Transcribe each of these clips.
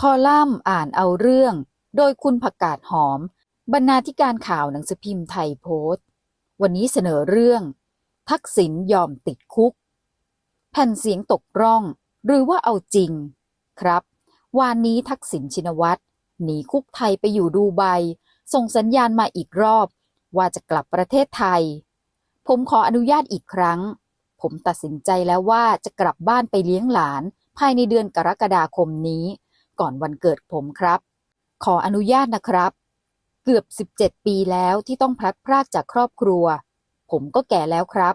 คอลัมน์อ่านเอาเรื่อง โดยคุณผักกาดหอม บรรณาธิการข่าวหนังสือพิมพ์ไทยโพสต์ วันนี้เสนอเรื่อง ทักษิณยอมติดคุก แผ่นเสียงตกร่อง หรือว่าเอาจริง ครับ วานนี้ทักษิณชินวัตรหนีคุกไทยไปอยู่ดูไบส่งสัญญาณมาอีกรอบ ว่าจะกลับประเทศไทย ผมขออนุญาตอีกครั้ง ผมตัดสินใจแล้วว่าจะกลับบ้านไปเลี้ยงหลาน ภายในเดือนกรกฎาคมนี้ ก่อนวันเกิดผมครับ ขออนุญาตนะครับ เกือบ 17 ปีแล้วที่ต้องพลัดพรากจากครอบครัว ผมก็แก่แล้วครับ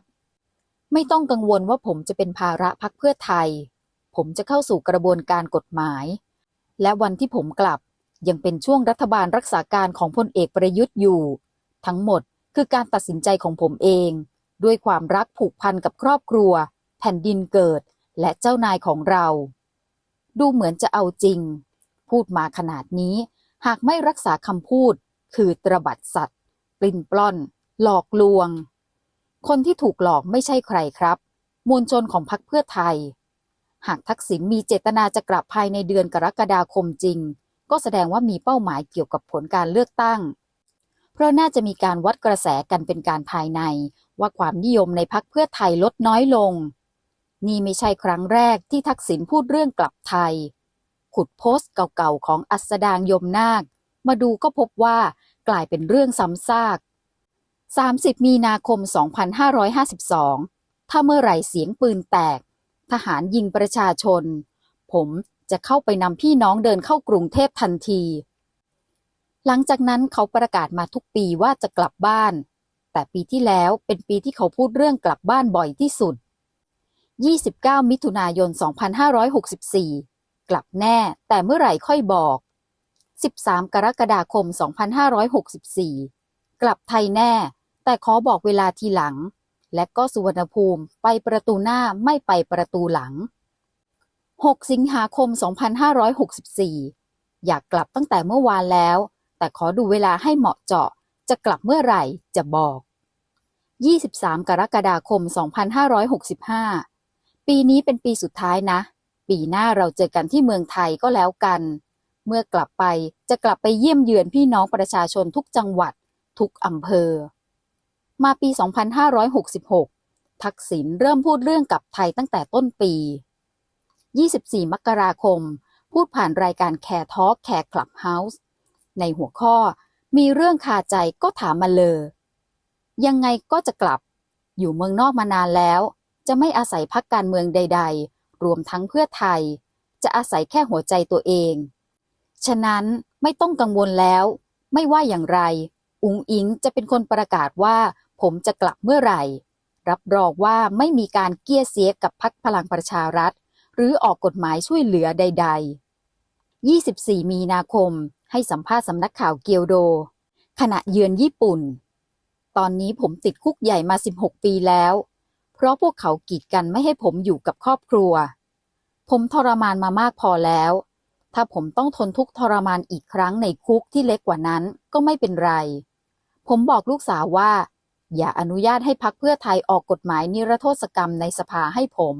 ไม่ต้องกังวลว่าผมจะเป็นภาระพักเพื่อไทย ผมจะเข้าสู่กระบวนการกฎหมาย และวันที่ผมกลับยังเป็นช่วงรัฐบาลรักษาการของพลเอกประยุทธ์อยู่ ทั้งหมดคือการตัดสินใจของผมเอง ด้วยความรักผูกพันกับครอบครัว แผ่นดินเกิด และเจ้านายของเรา ดูเหมือนจะเอาจริง พูดมาขนาดนี้ หากไม่รักษาคำพูด คือตระบัดสัตว์ ปลิ้นปล้อน หลอกลวง คนที่ถูกหลอกไม่ใช่ใครครับ มวลชนของพรรคเพื่อไทย หากทักษิณมีเจตนาจะกลับภายในเดือนกรกฎาคมจริง ก็แสดงว่ามีเป้าหมายเกี่ยวกับผลการเลือกตั้ง เพราะน่าจะมีการวัดกระแสกันเป็นการภายใน ว่าความนิยมในพักเพื่อไทยลดน้อยลง นี่ไม่ใช่ครั้งแรกที่ทักษิณพูดเรื่องกลับไทย ขุดโพสต์เก่าๆของอัสดางยมนาค มาดูก็พบว่ากลายเป็นเรื่องซ้ำซาก 30 มีนาคม 2552 ถ้าเมื่อไหร่เสียงปืนแตก ทหารยิงประชาชน ผมจะเข้าไปนำพี่น้องเดินเข้ากรุงเทพทันที หลังจากนั้นเขาประกาศมาทุกปีว่าจะกลับบ้าน แต่ปีที่แล้วเป็นปีที่เขาพูดเรื่องกลับบ้านบ่อยที่สุด 29 มิถุนายน 2564 กลับแน่แต่เมื่อไหร่ค่อยบอก 13 กรกฎาคม 2564 กลับไทยแน่ แต่ขอบอกเวลาทีหลัง และก็สุวรรณภูมิไปประตูหน้าไม่ไปประตูหลัง 6 สิงหาคม 2564 อยากกลับตั้งแต่เมื่อวานแล้ว แต่ขอดูเวลาให้เหมาะเจาะ จะกลับเมื่อไหร่จะบอก 23 กรกฎาคม 2565 ปีนี้เป็นปีสุดท้ายนะ ปีหน้าเราเจอกันที่เมืองไทยก็แล้วกัน เมื่อกลับไปจะกลับไปเยี่ยมเยือนพี่น้องประชาชนทุกจังหวัด ทุกอำเภอ มาปี 2566 ทักษิณเริ่มพูดเรื่องกลับไทยตั้งแต่ต้นปี 24 มกราคม พูดผ่านรายการแคร์ทอล์กแคร์คลับเฮาส์ในหัวข้อมีเรื่องคาใจก็ถามมาเลย ยังไงก็จะกลับ อยู่เมืองนอกมานานแล้ว จะไม่อาศัยพักการเมืองใด ๆ รวมทั้งเพื่อไทย จะอาศัยแค่หัวใจตัวเอง ฉะนั้นไม่ต้องกังวลแล้ว ไม่ว่าอย่างไร อุงอิงจะเป็นคนประกาศว่า ผมจะกลับเมื่อไหร่ รับรองว่าไม่มีการเกี้ยเสียกับพักพลังประชารัฐ หรือออกกฎหมายช่วยเหลือใด ๆ 24 มีนาคม ให้สัมภาษณ์สำนักข่าวเกียวโด ขณะเยือนญี่ปุ่น ตอนนี้ผมติดคุกใหญ่มา 16 ปีแล้ว เพราะพวกเขากีดกันไม่ให้ผมอยู่กับครอบครัว ผมทรมานมามากพอแล้ว ถ้าผมต้องทนทุกข์ทรมานอีกครั้งในคุกที่เล็กกว่านั้นก็ไม่เป็นไร ผมบอกลูกสาวว่า อย่าอนุญาตให้พักเพื่อไทยออกกฎหมายนิรโทษกรรมในสภาให้ผม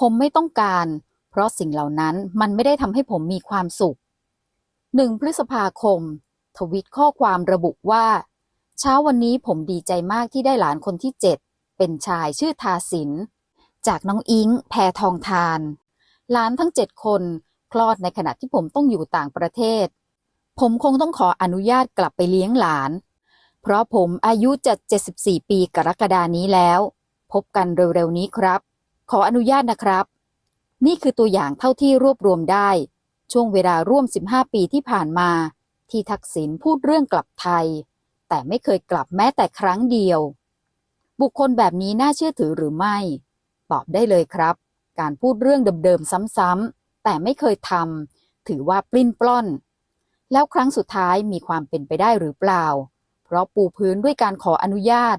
ผมไม่ต้องการ เพราะสิ่งเหล่านั้นมันไม่ได้ทำให้ผมมีความสุขหนึ่งพฤษภาคม ทวิตข้อความระบุว่า เช้าวันนี้ผมดีใจมากที่ได้หลานคนที่เจ็ด เป็นชายชื่อทาสิน จากน้องอิงแพทองทาน หลานทั้งเจ็ดคนคลอดในขณะที่ผมต้องอยู่ต่างประเทศ ผมคงต้องขออนุญาตกลับไปเลี้ยงหลาน เพราะผมอายุจะ 74 ปีกรกฎานี้แล้ว พบกันเร็วๆนี้ครับ ขออนุญาตนะครับ นี่คือตัวอย่างเท่าที่รวบรวมได้ ช่วงเวลาร่วม 15 ปีที่ผ่านมา ที่ทักษิณพูดเรื่องกลับไทย แต่ไม่เคยกลับแม้แต่ครั้งเดียว บุคคลแบบนี้น่าเชื่อถือหรือไม่ ตอบได้เลยครับ การพูดเรื่องเดิมๆซ้ำๆแต่ไม่เคยทำถือว่าปลิ้นปล้อน แล้วครั้งสุดท้ายมีความเป็นไปได้หรือเปล่า เพราะปูพื้นด้วยการขออนุญาต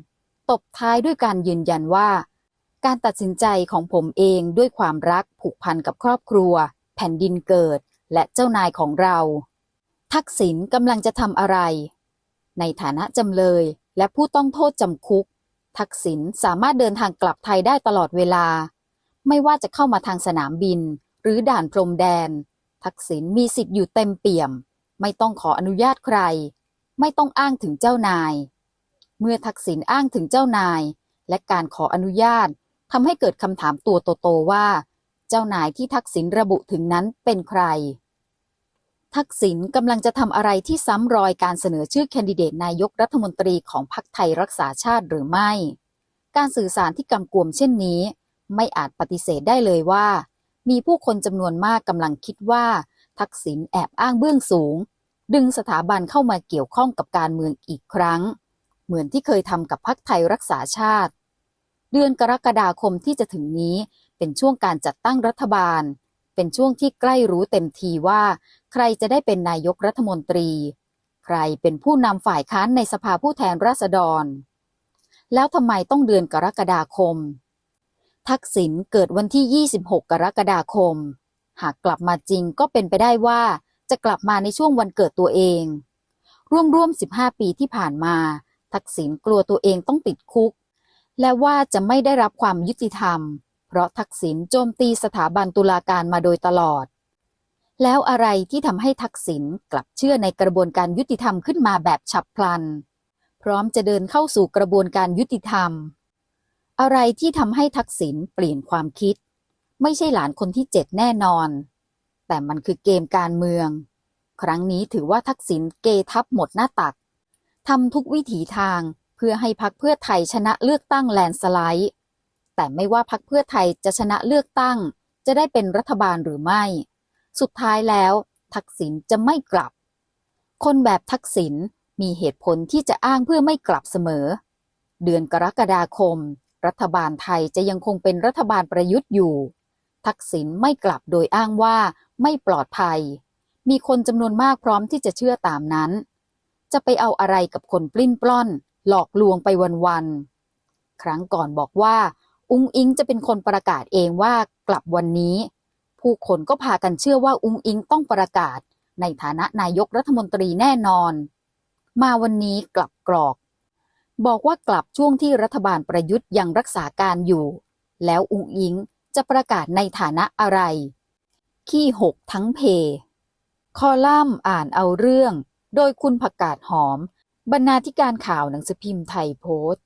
ตบท้ายด้วยการยืนยันว่า การตัดสินใจของผมเองด้วยความรักผูกพันกับครอบครัว แผ่นดินเกิด และเจ้านายของเรา ทักษิณกำลังจะทำอะไร ในฐานะจำเลยและผู้ต้องโทษจำคุก ทักษิณสามารถเดินทางกลับไทยได้ตลอดเวลา ไม่ว่าจะเข้ามาทางสนามบิน หรือด่านพรมแดน ทักษิณมีสิทธิ์อยู่เต็มเปี่ยม ไม่ต้องขออนุญาตใคร ไม่ต้องอ้างถึงเจ้านาย เมื่อทักษิณอ้างถึงเจ้านาย และการขออนุญาตทำให้เกิดคำถามตัวโตๆว่า เจ้านายที่ทักษิณระบุถึงนั้นเป็นใคร ทักษิณกำลังจะทำอะไรที่ซ้ำรอยการเสนอชื่อแคนดิเดตนายกรัฐมนตรีของพรรคไทยรักษาชาติหรือไม่ การสื่อสารที่กำกวมเช่นนี้ ไม่อาจปฏิเสธได้เลยว่า มีผู้คนจำนวนมากกำลังคิดว่า ทักษิณแอบอ้างเบื้องสูง ดึงสถาบันเข้ามาเกี่ยวข้องกับการเมืองอีกครั้ง เหมือนที่เคยทำกับพรรคไทยรักษาชาติ เดือนกรกฎาคมที่จะถึงนี้เป็นช่วงการจัดตั้งรัฐบาล เป็นช่วงที่ใกล้รู้เต็มทีว่า ใครจะได้เป็นนายกรัฐมนตรี ใครเป็นผู้นำฝ่ายค้านในสภาผู้แทนราษฎร แล้วทำไมต้องเดือนกรกฎาคม ทักษิณเกิดวันที่ 26 กรกฎาคม หากกลับมาจริงก็เป็นไปได้ว่าจะกลับมาในช่วงวันเกิดตัวเอง ร่วมๆ 15 ปีที่ผ่านมา ทักษิณกลัวตัวเองต้องติดคุก และว่าจะไม่ได้รับความยุติธรรม เพราะทักษิณโจมตีสถาบันตุลาการมาโดยตลอด แล้วอะไรที่ทำให้ทักษิณกลับเชื่อในกระบวนการยุติธรรมขึ้นมาแบบฉับพลัน พร้อมจะเดินเข้าสู่กระบวนการยุติธรรม อะไรที่ทำให้ทักษิณเปลี่ยนความคิด ไม่ใช่หลานคนที่เจ็ดแน่นอน แต่มันคือเกมการเมือง ครั้งนี้ถือว่าทักษิณเกทับหมดหน้าตักทำทุกวิถีทางเพื่อให้พักเพื่อไทยชนะเลือกตั้งแลนสไลด์ แต่ไม่ว่าพักเพื่อไทยจะชนะเลือกตั้ง จะได้เป็นรัฐบาลหรือไม่ สุดท้ายแล้ว ทักษิณจะไม่กลับ คนแบบทักษิณมีเหตุผลที่จะอ้างเพื่อไม่กลับเสมอ เดือนกรกฎาคม รัฐบาลไทยจะยังคงเป็นรัฐบาลประยุทธ์อยู่ ทักษิณไม่กลับโดยอ้างว่าไม่ปลอดภัย มีคนจำนวนมากพร้อมที่จะเชื่อตามนั้น จะไปเอาอะไรกับคนปลิ้นปล้อน หลอกลวงไปวันๆครั้งก่อนบอกว่า อุ้งอิงจะเป็นคนประกาศเองว่ากลับวันนี้ ผู้คนก็พากันเชื่อว่าอุ้งอิงต้องประกาศ ในฐานะนายกรัฐมนตรีแน่นอน มาวันนี้กลับกรอก บอกว่ากลับช่วงที่รัฐบาลประยุทธ์ยังรักษาการอยู่ แล้วอุ้งอิงจะประกาศในฐานะอะไร ขี้หกทั้งเพ คอลัมน์อ่านเอาเรื่อง โดยคุณผักกาดหอม บรรณาธิการข่าวหนังสือพิมพ์ไทยโพสต์